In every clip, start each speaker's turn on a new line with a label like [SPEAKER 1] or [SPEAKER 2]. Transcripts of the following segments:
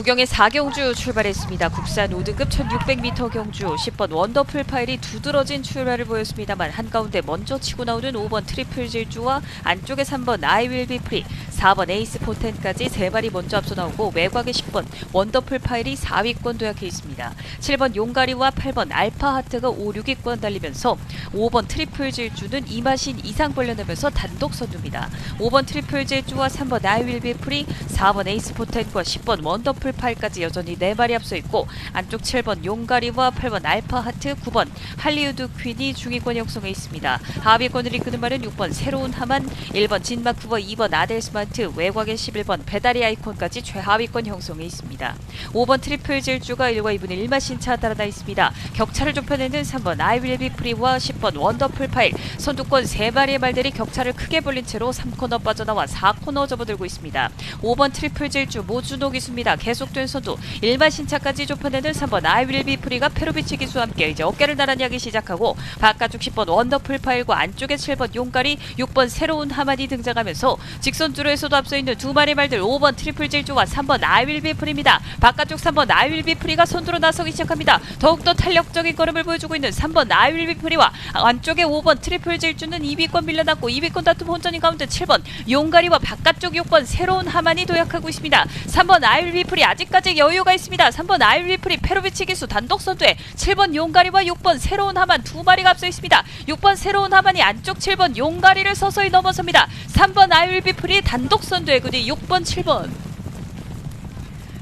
[SPEAKER 1] 구경의 4경주 출발했습니다. 국산 5등급 1600m 경주 10번 원더풀 파일이 두드러진 출발을 보였습니다만 한가운데 먼저 치고 나오는 5번 트리플 질주와 안쪽에 3번 아이윌비 프리 4번 에이스 포텐까지 세 발이 먼저 앞서 나오고 외곽에 10번 원더풀 파일이 4위권 도약해 있습니다. 7번 용가리와 8번 알파 하트가 5, 6위권 달리면서 5번 트리플 질주는 이마신 이상 벌려내면서 단독 선두입니다. 5번 트리플 질주와 3번 아이윌비 프리 4번 에이스 포텐과 10번 원더풀 파일까지 여전히 네 발이 앞서 있고 안쪽 7번 용가리와 8번 알파 하트 9번 할리우드 퀸이 중위권 형성해 있습니다. 하위권을 이끄는 말은 6번 새로운 하만 1번 진마쿠버 2번 아델스마트 외곽의 11번 배다리 아이콘까지 최하위권 형성해 있습니다. 5번 트리플 질주가 1과 2분의 1마 신 차 따라다 있습니다. 격차를 좁혀내는 3번 아이윌비 프리와 10번 원더풀 파일 선두권 3마리의 말들이 격차를 크게 벌린 채로 3코너 빠져나와 4코너 접어들고 있습니다. 5번 트리플 질주 모준호 기수입니다. 계속 된 선두 1마 신차까지 좁혀내는 3번 아이윌비 프리가 페로비치 기수와 함께 이제 어깨를 나란히 하기 시작하고 바깥쪽 10번 원더풀 파일과 안쪽에 7번 용가리 6번 새로운 하만이 등장하면서 직선 주로에서도 앞서 있는 두 마리 말들 5번 트리플 질주와 3번 아이윌비 프리입니다. 바깥쪽 3번 아이윌비 프리가 선두로 나서기 시작합니다. 더욱더 탄력적인 걸음을 보여주고 있는 3번 아이윌비 프리와 안쪽에 5번 트리플 질주는 2위권 밀려났고 2위권 다툼 혼전인 가운데 7번 용가리와 바깥쪽 6번 새로운 하만이 도약하고 있습니다. 3번 아이윌비 프리 아직까지 여유가 있습니다. 3번 아이윌비 프리 페로비치 기수 단독 선두에 7번 용가리와 6번 새로운 하만 두 마리가 앞서 있습니다. 6번 새로운 하만이 안쪽 7번 용가리를 서서히 넘어섭니다. 3번 아이윌비 프리 단독 선두에 그뒤 6번 7번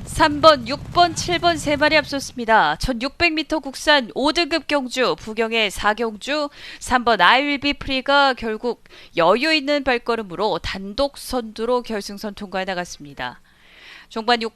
[SPEAKER 1] 3번, 6번, 7번 세 마리 앞섰습니다. 1600m 국산 5등급 경주, 부경의 4경주, 3번 아이윌비 프리가 결국 여유 있는 발걸음으로 단독 선두로 결승선 통과해 나갔습니다. 종반 6